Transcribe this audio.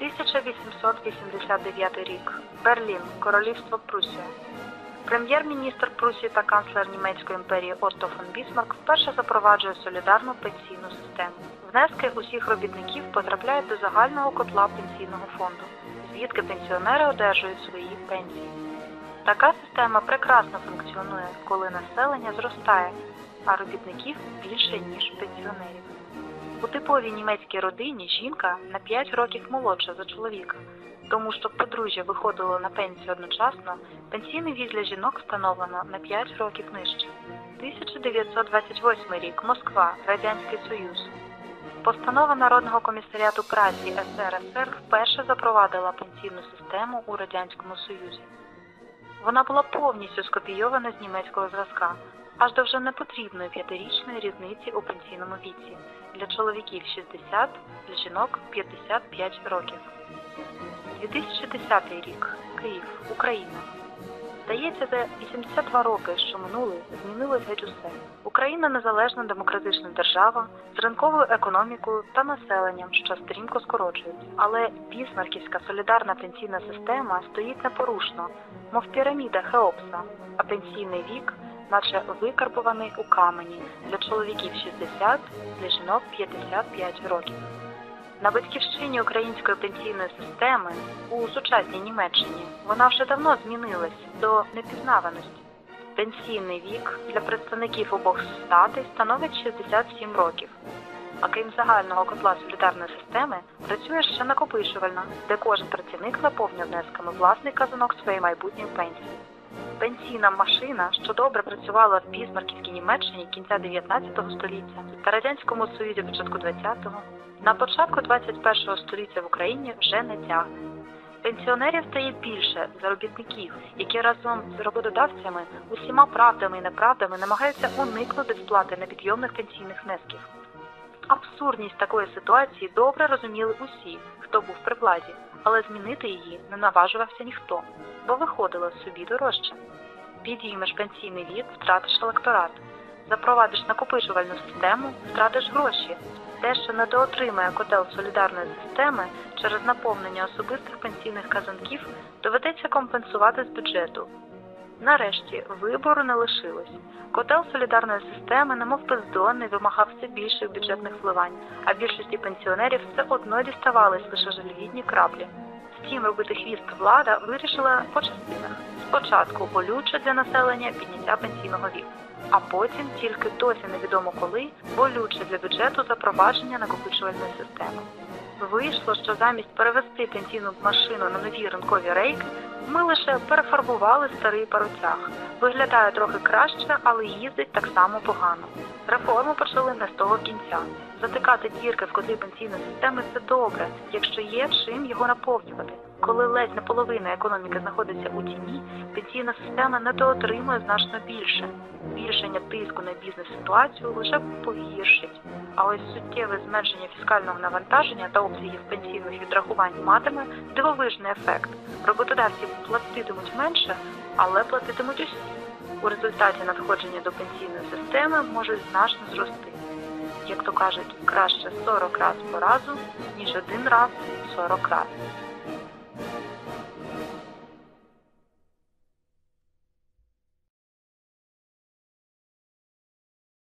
1889 рік. Берлін, Королівство Прусія. Прем'єр-міністр Прусії та канцлер Німецької імперії Отто фон Бісмарк вперше запроваджує солідарну пенсійну систему. Внески усіх робітників потрапляють до загального котла пенсійного фонду, звідки пенсіонери одержують свої пенсії. Така система прекрасно функціонує, коли населення зростає, а робітників більше, ніж пенсіонерів. У типовій німецькій родині жінка на 5 років молодша за чоловіка. Тому щоб подружжя виходило на пенсію одночасно, пенсійний вік для жінок встановлено на 5 років нижче. 1928 рік. Москва. Радянський Союз. Постанова Народного комісаріату праці СРСР вперше запровадила пенсійну систему у Радянському Союзі. Вона була повністю скопійована з німецького зразка, аж до вже непотрібної п'ятирічної різниці у пенсійному віці для чоловіків 60, для жінок 55 років. 2010 рік. Київ, Україна. Здається, за 82 роки, що минули, змінилось геть усе. Україна незалежна демократична держава з ринковою економікою та населенням, що стрімко скорочується. Але бісмарківська солідарна пенсійна система стоїть непорушно, мов піраміда Хеопса, а пенсійний вік, наче викарбований у камені для чоловіків 60, для жінок 55 років. На батьківщині української пенсійної системи у сучасній Німеччині вона вже давно змінилась до непізнаваності. Пенсійний вік для представників обох статей становить 67 років. А крім загального котла солідарної системи, працює ще накопичувальна, де кожен працівник наповнює внесками власний казанок своєї майбутньої пенсії. Пенсійна машина, що добре працювала в Бісмарківській Німеччині кінця 19 століття та Радянському Союзі початку 20-го, на початку 21 століття в Україні вже не тягне. Пенсіонерів стає більше заробітників, які разом з роботодавцями усіма правдами і неправдами намагаються уникнути сплати непідйомних пенсійних внесків. Абсурдність такої ситуації добре розуміли усі, хто був при владі, але змінити її не наважувався ніхто, бо виходило собі дорожче. Підіймеш пенсійний вік, втратиш електорат. Запровадиш накопичувальну систему, втратиш гроші. Те, що недоотримає котел солідарної системи через наповнення особистих пенсійних казанків, доведеться компенсувати з бюджету. Нарешті вибору не лишилось. Котел солідарної системи, немов бездонний, вимагав все більших бюджетних вливань, а більшості пенсіонерів все одно діставались лише жалюгідні краплі. Втім, робити хвіст влада вирішила по частинах. Спочатку болюче для населення підняття пенсійного віку, а потім тільки досі невідомо коли болюче для бюджету запровадження накопичувальної системи. Вийшло, що замість перевести пенсійну машину на нові ринкові рейки, ми лише перефарбували старий паротяг. Виглядає трохи краще, але їздить так само погано. Реформу почали не з того кінця. Затикати дірки в котлі пенсійної системи це добре, якщо є чим його наповнювати. Коли ледь не половина економіки знаходиться у тіні, пенсійна система недоотримує значно більше. Збільшення тиску на бізнес-ситуацію лише погіршить. А ось суттєве зменшення фіскального навантаження та обсягів пенсійних відрахувань матиме дивовижний ефект. Роботодавці платитимуть менше, але платитимуть усі. У результаті надходження до пенсійної системи можуть значно зрости. Як то кажуть, краще 40 раз по разу, ніж один раз 40 раз.